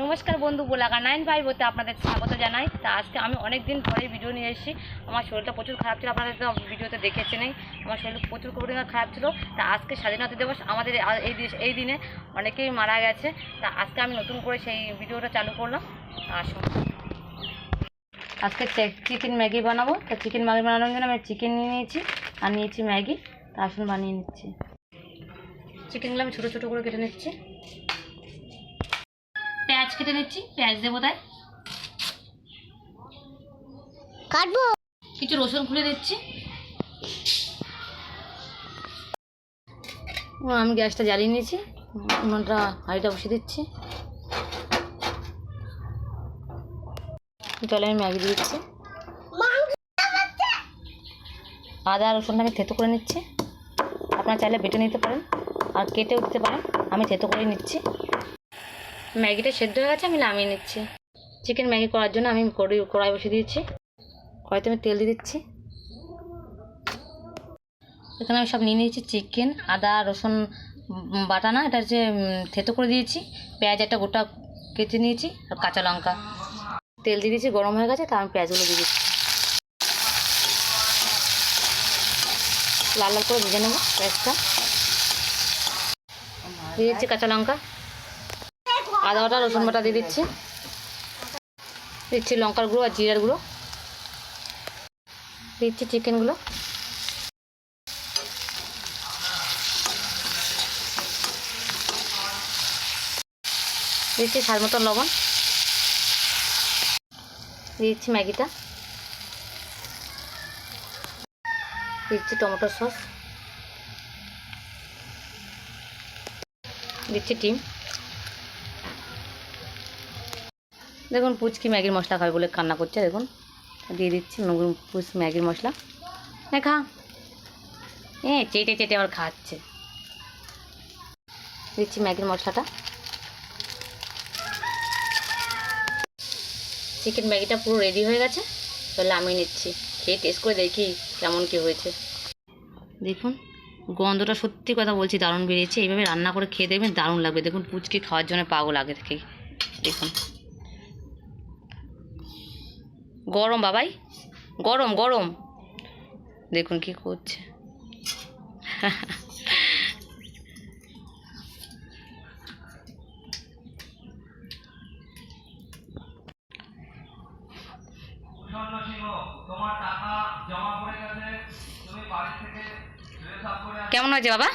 নমস্কার বন্ধু বোলাগা নাইন ভাই বলতে আপনাদের স্বাগত জানাই। তা আজকে আমি অনেক দিন পরে ভিডিও নিয়ে এসেছি। আমার শরীরটা প্রচুর খারাপ ছিল আপনাদের তো ভিডিওতে দেখেছেনই। আমার শরীর প্রচুর পরিমাণে খারাপ ছিল। তা আজকে স্বাধীনতা দিবস আমাদের এই এই দিনে অনেকেই মারা গেছে। তা আজকে আমি নতুন করে সেই ভিডিওটা চালু করলাম। আসুন। আজকে চিকেন ম্যাগি বানাবো। তা চিকেন ম্যাগি বানানোর জন্য আমি চিকেন নিয়ে নিয়েছি আর নিয়েছি ম্যাগি। তা আসুন বানিয়ে নিচ্ছি। চিকেনগুলো আমি ছোটো ছোটো করে কেটে নিচ্ছি। পেঁয়াজ কেটে নিচ্ছি পেঁয়াজ দেবো তাই। কাটবো? কিছু রসুন খুলে দিচ্ছি। আমি গ্যাসটা জ্বালিয়ে নিয়েছি। উনুনটা হাঁড়িটা বসিয়ে দিচ্ছি। জলে আমি ম্যাগি দিচ্ছি। আদা রসুনটা আমি থেতো করে নিচ্ছি। আপনারা চাইলে বেটে নিতে পারেন। আর কেটেও দিতে পারেন। আমি থেতো করে নিচ্ছি। ম্যাগিটা সেদ্ধ হয়ে গেছে, আমি নামিয়ে নিচ্ছি। চিকেন ম্যাগি করার জন্য আমি কড়াই কড়াই বসিয়ে দিয়েছি। কড়াইতে আমি তেল দিয়ে দিচ্ছি। এখানে আমি সব নিয়ে নিয়েছি চিকেন আদা, রসুন বাটা না, এটা হচ্ছে থেতো করে দিয়েছি। পেঁয়াজ একটা গোটা কেটে নিয়েছি, আর কাঁচা লঙ্কা। তেল দিয়ে দিয়েছি, গরম হয়ে গেছে, তা আমি পেঁয়াজগুলো দিয়ে দিচ্ছি। লাল লাল করে ভেজে নেব পেঁয়াজটা। দিয়ে দিচ্ছি কাঁচা লঙ্কা। আদা বাটা, রসুন বাটা দিয়ে দিচ্ছি। দিচ্ছি লঙ্কার গুঁড়ো আর জিরার গুঁড়ো। দিচ্ছি চিকেনগুলো দিচ্ছি স্বাদ মতো লবণ। দিচ্ছি ম্যাগিটা। দিচ্ছি টমেটো সস। দিচ্ছি ডিম। দেখুন পুচকি ম্যাগির মশলা খাবে বলে কান্না করছে, দেখুন। দিয়ে দিচ্ছি নতুন পুচ ম্যাগির মশলা। হ্যাঁ খা। এ, চেটে চেটে আবার খাচ্ছে। দিচ্ছি ম্যাগির মশলাটা। চিকেন ম্যাগিটা পুরো রেডি হয়ে গেছে। তাহলে আমি নিচ্ছি। খেয়ে টেস্ট করে দেখি কেমন কি হয়েছে। দেখুন, গন্ধটা সত্যি কথা বলছি, দারুণ বেরিয়েছে। এইভাবে রান্না করে খেয়ে দেখবেন দারুণ লাগবে। দেখুন পুচকি খাওয়ার জন্য পাগল আগে থেকেই। দেখুন। গরম বাবাই গরম গরম। দেখুন কি করছে। কেমন হয়েছে বাবা?